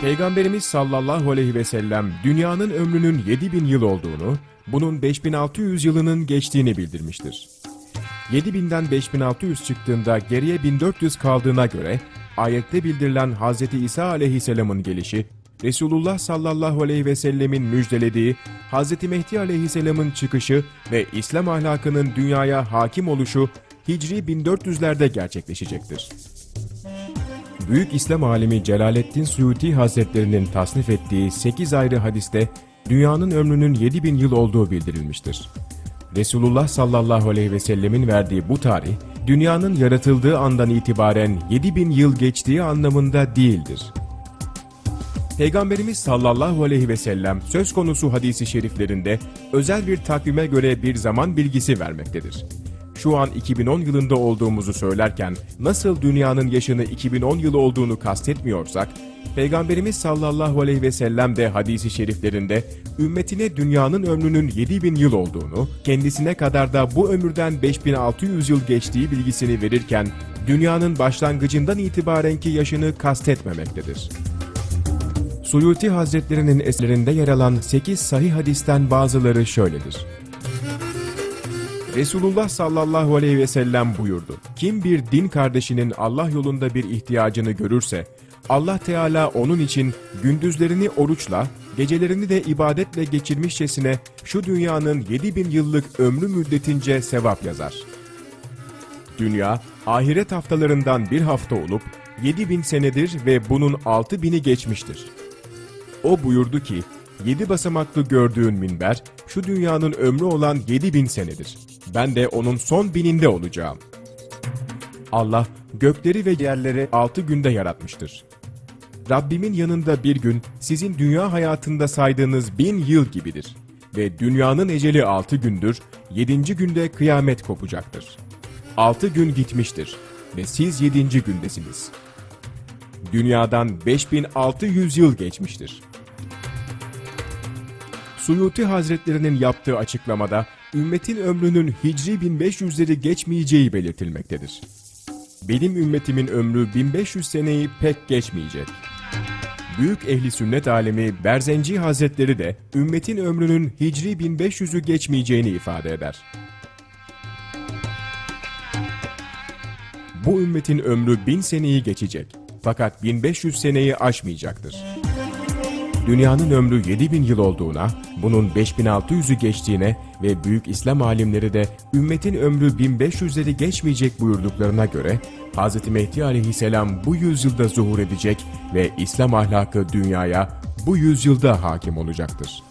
Peygamberimiz sallallahu aleyhi ve sellem dünyanın ömrünün 7000 yıl olduğunu, bunun 5600 yılının geçtiğini bildirmiştir. 7000'den 5600 çıktığında geriye 1400 kaldığına göre ayette bildirilen Hz. İsa aleyhisselamın gelişi, Resulullah sallallahu aleyhi ve sellemin müjdelediği Hz. Mehdi aleyhisselamın çıkışı ve İslam ahlakının dünyaya hakim oluşu Hicri 1400'lerde gerçekleşecektir. Büyük İslam alimi Celaleddin Suyuti Hazretlerinin tasnif ettiği 8 ayrı hadiste dünyanın ömrünün 7000 yıl olduğu bildirilmiştir. Resulullah sallallahu aleyhi ve sellemin verdiği bu tarih, dünyanın yaratıldığı andan itibaren 7000 yıl geçtiği anlamında değildir. Peygamberimiz sallallahu aleyhi ve sellem söz konusu hadisi şeriflerinde özel bir takvime göre bir zaman bilgisi vermektedir. Şu an 2010 yılında olduğumuzu söylerken nasıl dünyanın yaşını 2010 yılı olduğunu kastetmiyorsak, Peygamberimiz sallallahu aleyhi ve sellem de hadisi şeriflerinde ümmetine dünyanın ömrünün 7000 yıl olduğunu, kendisine kadar da bu ömürden 5600 yıl geçtiği bilgisini verirken, dünyanın başlangıcından itibarenki yaşını kastetmemektedir. Suyuti Hazretlerinin eserlerinde yer alan 8 sahih hadisten bazıları şöyledir. Resulullah sallallahu aleyhi ve sellem buyurdu. Kim bir din kardeşinin Allah yolunda bir ihtiyacını görürse, Allah Teala onun için gündüzlerini oruçla, gecelerini de ibadetle geçirmişçesine şu dünyanın 7000 yıllık ömrü müddetince sevap yazar. Dünya, ahiret haftalarından bir hafta olup 7000 senedir ve bunun 6000'i geçmiştir. O buyurdu ki, yedi basamaklı gördüğün minber, şu dünyanın ömrü olan yedi bin senedir. Ben de onun son bininde olacağım. Allah gökleri ve yerleri altı günde yaratmıştır. Rabbimin yanında bir gün sizin dünya hayatında saydığınız bin yıl gibidir. Ve dünyanın eceli altı gündür, yedinci günde kıyamet kopacaktır. Altı gün gitmiştir ve siz yedinci gündesiniz. Dünyadan 5600 yıl geçmiştir. Suyuti Hazretlerinin yaptığı açıklamada ümmetin ömrünün Hicri 1500'leri geçmeyeceği belirtilmektedir. Benim ümmetimin ömrü 1500 seneyi pek geçmeyecek. Büyük ehli sünnet alemi Berzenci Hazretleri de ümmetin ömrünün Hicri 1500'ü geçmeyeceğini ifade eder. Bu ümmetin ömrü 1000 seneyi geçecek fakat 1500 seneyi aşmayacaktır. Dünyanın ömrü 7000 yıl olduğuna, bunun 5600'ü geçtiğine ve büyük İslam alimleri de ümmetin ömrü 1500'leri geçmeyecek buyurduklarına göre Hz. Mehdi aleyhisselam bu yüzyılda zuhur edecek ve İslam ahlakı dünyaya bu yüzyılda hakim olacaktır.